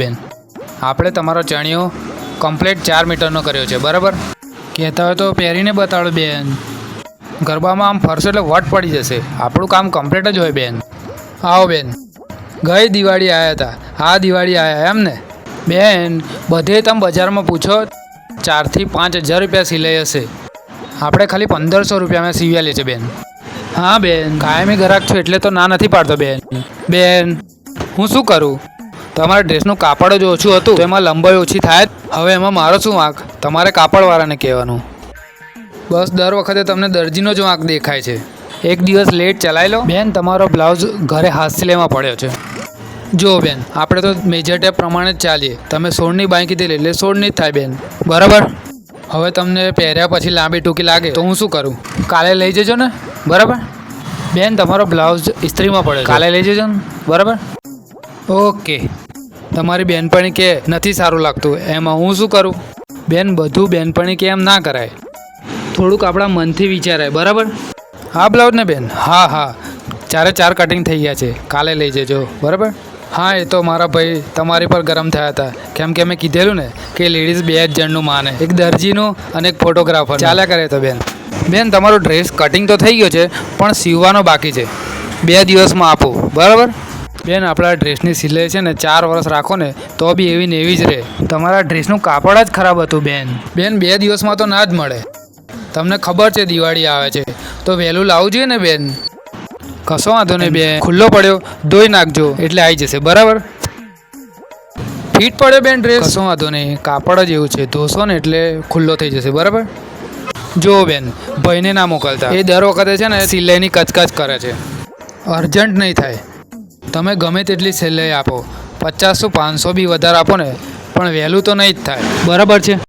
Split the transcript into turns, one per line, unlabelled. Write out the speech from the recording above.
બેન. આપણે તમારો ચણિયો કમ્પ્લીટ ચાર મીટરનો કર્યો છે, બરાબર? કહેતા હોય તો પહેરીને બતાડો બેન. ગરબામાં આમ ફરશો એટલે વટ પડી જશે. આપણું કામ કમ્પ્લીટ જ હોય બેન. આવો બેન. ગઈ દિવાળી આવ્યા હતા. આ દિવાળી આવ્યા એમ ને? બેન, બધે તમે બજારમાં પૂછો, ચારથી પાંચ હજાર રૂપિયા સિલાઈ હશે. આપણે ખાલી પંદરસો રૂપિયામાં સીવ્યા છે બેન. હા બેન, કાયમી ગ્રાહક છું એટલે તો ના નથી પાડતો બેન. બેન, હું શું કરું? તમારા ડ્રેસનું કાપડ જ ઓછું હતું, તો એમાં લંબાઈ ઓછી થાય હવે એમાં મારો શું વાંક? તમારે કાપડવાળાને કહેવાનું. બસ દર વખતે તમને દરજીનો જ વાંક દેખાય છે. એક દિવસ લેટ ચલાવી લો. બેન, તમારો બ્લાઉઝ ઘરે હાથ સિલાઈમાં પડ્યો છે. જો બેન, આપણે તો મેજર ટેપ પ્રમાણે જ ચાલીએ. તમે સોળની બાંકી કીધી એટલે સોળની જ થાય બેન. બરાબર? હવે તમને પહેર્યા પછી લાંબી ટૂંકી લાગે, તો હું શું કરું? કાલે લઈ જજો ને? બરાબર? બેન, તમારો બ્લાઉઝ ઇસ્ત્રીમાં પડ્યો કાલે લઈ જજો ને? બરાબર? ઓકે. તમારી બેનપણી કે નથી સારું લાગતું, એમાં હું શું કરું? બેન, બધું બેનપણી કે એમ ના કરાય. થોડુંક આપણા મનથી વિચારાય, બરાબર? હા, બ્લાઉઝ ને બેન? હા હા. ચારે ચાર કટિંગ થઈ ગયા છે. કાલે લઈ જજો, બરાબર? હા, એ તો મારા ભાઈ તમારી પર ગરમ થયા હતા. કેમ કે મેં કીધેલું ને કે લેડીઝ બે જ જણનું માને. એક દરજીનું અને એક ફોટોગ્રાફર ચાલ્યા કરે તો બેન. બેન, તમારો ડ્રેસ કટિંગ તો થઈ ગયો છે, પણ સીવવાનો બાકી છે. બે દિવસમાં આપો, બરાબર? બેન, આપણા ડ્રેસની સિલાઈ છે ને ચાર વર્ષ રાખો ને, તો બી એવી ને એવી જ રહે. તમારા ડ્રેસનું કાપડ જ ખરાબ હતું, બેન. બેન, બે દિવસમાં તો ના જ મળે. તમને ખબર છે, દિવાળી આવે છે. તો વહેલું લાવવું જોઈએ ને, બેન? કશો વાંધો નહીં, બેન. ખુલ્લો પડ્યો, ધોઈ નાખજો. એટલે આવી જશે, બરાબર? ફિટ પડ્યો, બેન, ડ્રેસ? કશો વાંધો નહીં. કાપડ જ એવું છે. ધોશો ને એટલે ખુલ્લો થઈ જશે, બરાબર? જો બેન ભાઈને ના મોકલતા. એ દર વખતે છે ને, સિલાઈની કચકચ કરે છે. અર્જન્ટ નહીં થાય. તમે ગમે તેટલી સિલાઈ આપો. પચાસસો પાંચસો બી વધારે આપો ને, પણ વહેલું તો નહીં જ થાય. બરાબર છે.